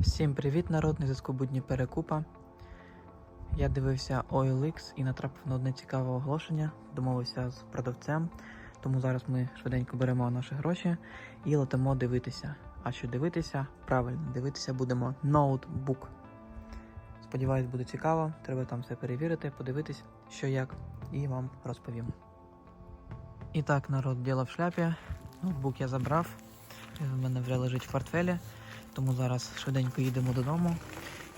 Всім привіт, народ, на зв'язку будні перекупа. Я дивився OLX і натрапив на одне цікаве оголошення, домовився з продавцем, тому зараз ми швиденько беремо наші гроші і летимо дивитися. А що дивитися? Правильно, дивитися будемо ноутбук. Сподіваюсь, буде цікаво. Треба там все перевірити, подивитись, що як, і вам розповім. І так, народ, діло в шляпі. Ноутбук я забрав. В мене вже лежить в портфелі. Тому зараз швиденько їдемо додому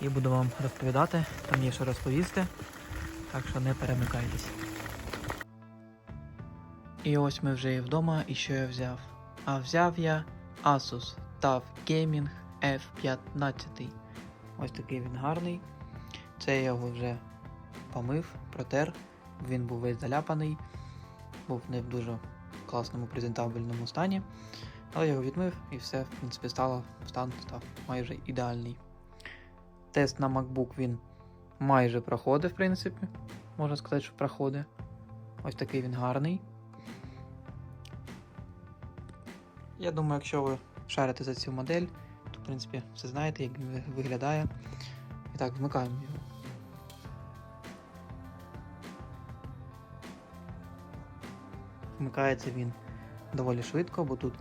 і буду вам розповідати. Там є що розповісти. Так що не перемикайтесь. І ось ми вже є вдома, і що я взяв? А взяв я Asus TUF Gaming F15. Ось такий він гарний. Це я його вже помив, протер. Він був весь заляпаний, був не дуже класному презентабельному стані. Але я його відмив і все, в принципі, стало, стан став майже ідеальний. Тест на MacBook він майже проходить, в принципі. Можна сказати, що проходить. Ось такий він гарний. Я думаю, якщо ви шарите за цю модель, то в принципі все знаєте, як він виглядає. І так, вмикаємо його. Вмикається він доволі швидко, бо тут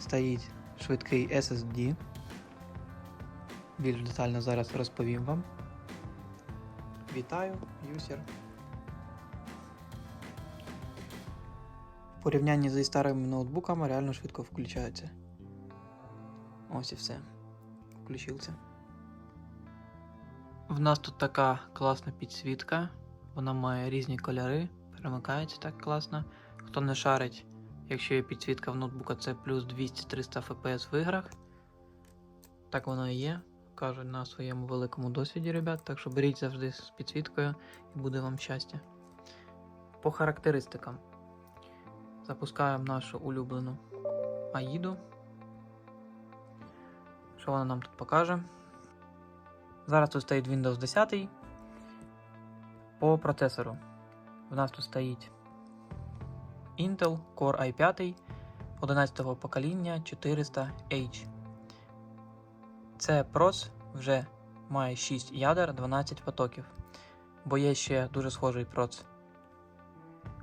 стоїть швидкий SSD. Більш детально зараз розповім вам. Вітаю, юсер. В порівнянні зі старими ноутбуками реально швидко включається. Ось і все. Включився. В нас тут така класна підсвітка. Вона має різні кольори, перемикається так класно. Хто не шарить, Якщо є підсвітка в ноутбука, це плюс 200-300 FPS в іграх. Так воно і є. Кажу на своєму великому досвіді, ребят. Так що беріть завжди з підсвіткою і буде вам щастя. По характеристикам. Запускаємо нашу улюблену Аїду. Що вона нам тут покаже? Зараз тут стоїть Windows 10. По процесору. В нас тут стоїть Intel Core i5 11-го покоління 400H. Це прос вже має 6 ядер 12 потоків, бо є ще дуже схожий проц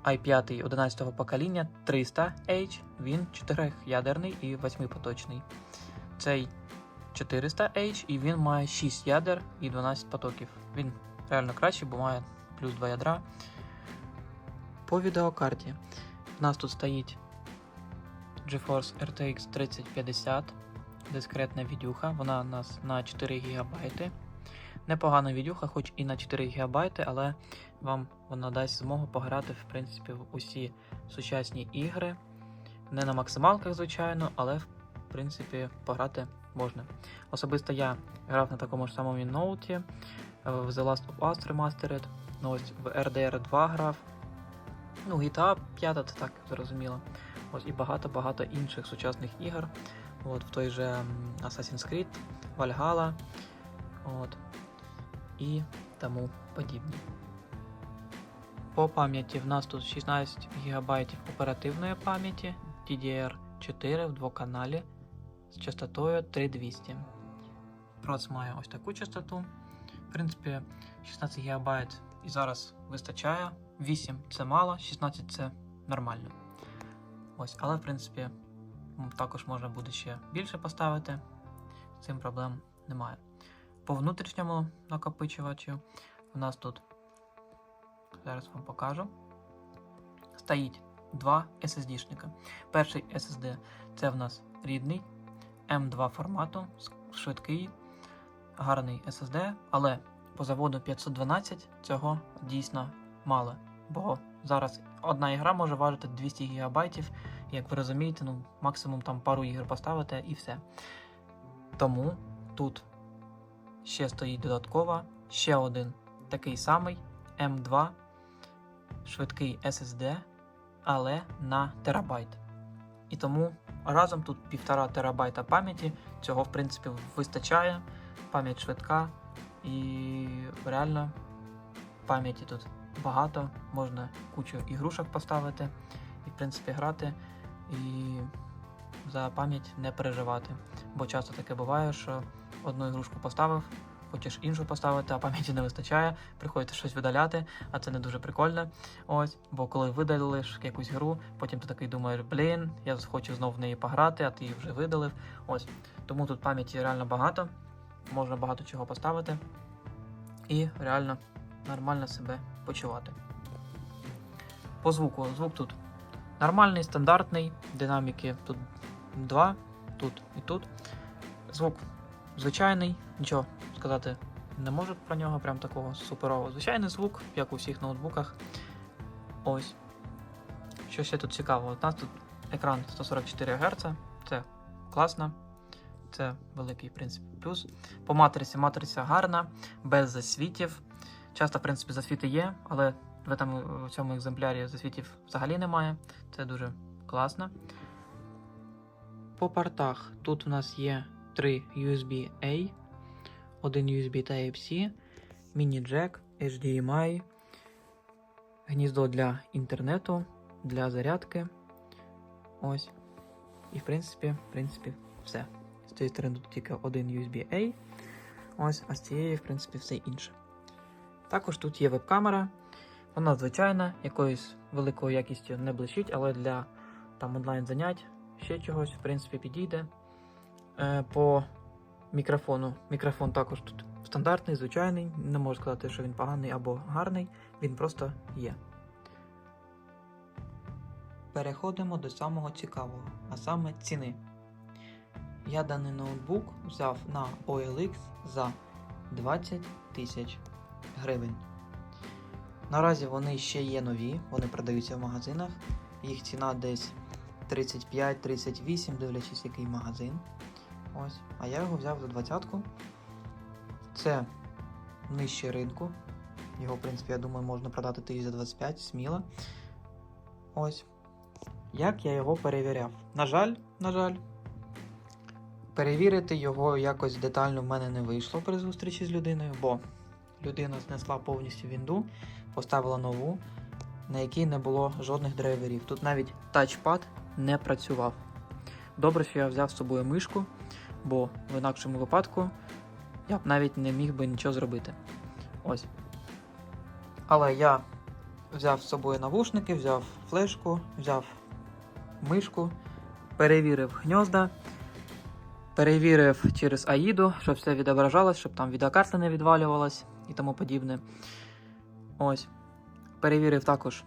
i5 11-го покоління 300H, він 4-ядерний і 8-поточний. Цей 400H і він має 6 ядер і 12 потоків. Він реально кращий, бо має плюс 2 ядра. По відеокарті. У нас тут стоїть GeForce RTX 3050, дискретна відюха, вона у нас на 4 ГБ. Непогана відюха, хоч і на 4 ГБ, але вам вона дасть змогу пограти в принципі в усі сучасні ігри. Не на максималках, звичайно, але в принципі пограти можна. Особисто я грав на такому ж самому ноуті, в The Last of Us Remastered, ну, ось в RDR 2 грав. Ну, GTA 5 це так зрозуміло. Ось і багато-багато інших сучасних ігор. От, в той же Assassin's Creed, Valhalla. От, і тому подібне. По пам'яті в нас тут 16 ГБ оперативної пам'яті DDR4 в двоканалі з частотою 3200. Проц має ось таку частоту. В принципі, 16 ГБ і зараз вистачає. 8 це мало, 16 це нормально. Ось, але в принципі також можна буде ще більше поставити. З цим проблем немає. По внутрішньому накопичувачу у нас тут, зараз вам покажу, стоїть два SSD-шника. Перший SSD це в нас рідний M2 формату, швидкий, гарний SSD, але по заводу 512 цього дійсно мало. Бо зараз одна ігра може важити 200 ГБ, як ви розумієте, ну максимум там пару ігор поставити і все. Тому тут ще стоїть додатково ще один такий самий M2 швидкий SSD, але на терабайт. І тому разом тут 1,5 терабайта пам'яті, цього в принципі вистачає. Пам'ять швидка і реально пам'яті тут багато, можна кучу ігрушок поставити і, в принципі, грати і за пам'ять не переживати. Бо часто таке буває, що одну ігрушку поставив, хочеш іншу поставити, а пам'яті не вистачає, приходиться щось видаляти, а це не дуже прикольно. Ось, бо коли видалиш якусь гру, потім ти такий думаєш, блін, я хочу знов в неї пограти, а ти її вже видалив. Ось. Тому тут пам'яті реально багато, можна багато чого поставити і реально нормально себе почувати. По звуку. Звук тут нормальний, стандартний, динаміки тут два, тут і тут. Звук звичайний, нічого сказати не можу про нього, прям такого суперового. Звичайний звук, як у всіх ноутбуках. Ось. Що ще тут цікаво? У нас тут екран 144 Гц, це класно. Це великий в принципі, плюс. По матриці матриця гарна, без засвітів. Часто, в принципі, засвіти є, але в, этом, в цьому екземплярі засвітів взагалі немає. Це дуже класно. По портах тут у нас є три USB-A, один USB Type-C, міні-джек, HDMI, гніздо для інтернету, для зарядки. Ось. І в принципі, в принципі, все. З цієї сторони тут тільки один USB-A. Ось, а з цієї, в принципі, все інше. Також тут є веб-камера. Вона звичайна, якоюсь великою якістю не блищить, але для там онлайн занять ще чогось, в принципі, підійде. Е, по мікрофону. Мікрофон також тут стандартний, звичайний. Не можу сказати, що він поганий або гарний, він просто є. Переходимо до самого цікавого, а саме ціни. Я даний ноутбук взяв на OLX за 20 тисяч гривень. Наразі вони ще є нові, вони продаються в магазинах. Їх ціна десь 35-38, дивлячись, який магазин. Ось. А я його взяв за 20-ку. Це нижче ринку. Його, в принципі, я думаю, можна продати тисяч за 25 сміло. Ось. Як я його перевіряв? На жаль, на жаль, перевірити його якось детально в мене не вийшло при зустрічі з людиною, бо людина знесла повністю вінду, поставила нову, на якій не було жодних драйверів. Тут навіть тачпад не працював. Добре, що я взяв з собою мишку, бо в інакшому випадку я б навіть не міг би нічого зробити. Ось. Але я взяв з собою навушники, взяв флешку, взяв мишку, перевірив гнізда, перевірив через AIDу, щоб все відображалось, щоб там відеокарта не відвалювалась і тому подібне. Ось. Перевірив також,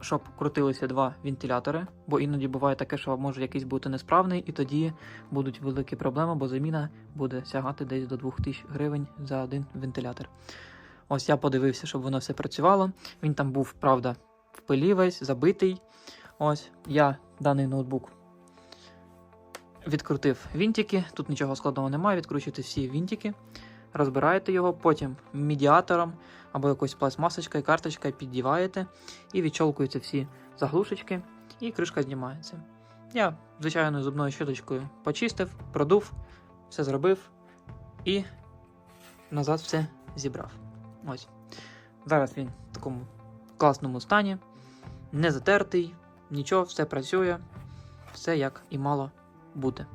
щоб крутилися два вентилятори, бо іноді буває таке, що може якийсь бути несправний, і тоді будуть великі проблеми, бо заміна буде сягати десь до 2000 гривень за один вентилятор. Ось я подивився, щоб воно все працювало. Він там був, правда, в пилі весь, забитий. Ось я даний ноутбук відкрутив вінтики. Тут нічого складного немає. Відкручуєте всі вінтики, розбираєте його, потім медіатором або якоюсь пластмасочкою, карточкою піддіваєте і відчолкуються всі заглушечки, і кришка знімається. Я звичайною зубною щоточкою почистив, продув, все зробив і назад все зібрав. Ось. Зараз він в такому класному стані, не затертий, нічого, все працює, все як і мало бути.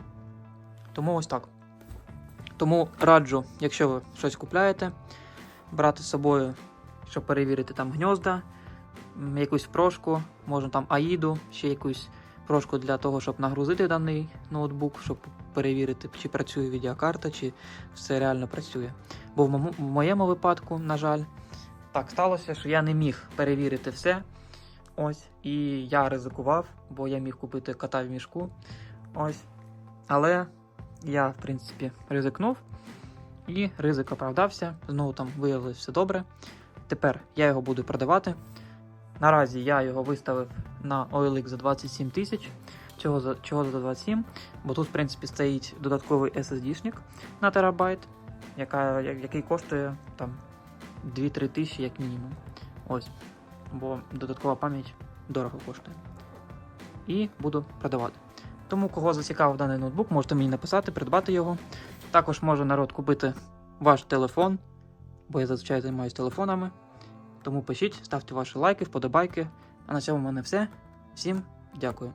Тому ось так. Тому раджу, якщо ви щось купляєте, брати з собою, щоб перевірити там гнізда, якусь прошку, можна там аїду, ще якусь прошку для того, щоб нагрузити даний ноутбук, щоб перевірити, чи працює відеокарта, чи все реально працює. Бо в моєму- випадку, на жаль, так сталося, що я не міг перевірити все. Ось, і я ризикував, бо я міг купити кота в мішку. Ось. Але я, в принципі, ризикнув. І ризик оправдався. Знову там виявилось все добре. Тепер я його буду продавати. Наразі я його виставив на OLX за 27 тисяч. Чого за, чого за 27? Бо тут, в принципі, стоїть додатковий SSD-шник на терабайт, яка, який коштує там 2-3 тисячі як мінімум. Ось. Бо додаткова пам'ять дорого коштує. І буду продавати. Тому, кого зацікавив даний ноутбук, можете мені написати, придбати його. Також може народ купити ваш телефон, бо я зазвичай займаюся телефонами. Тому пишіть, ставте ваші лайки, вподобайки. А на цьому в мене все. Всім дякую.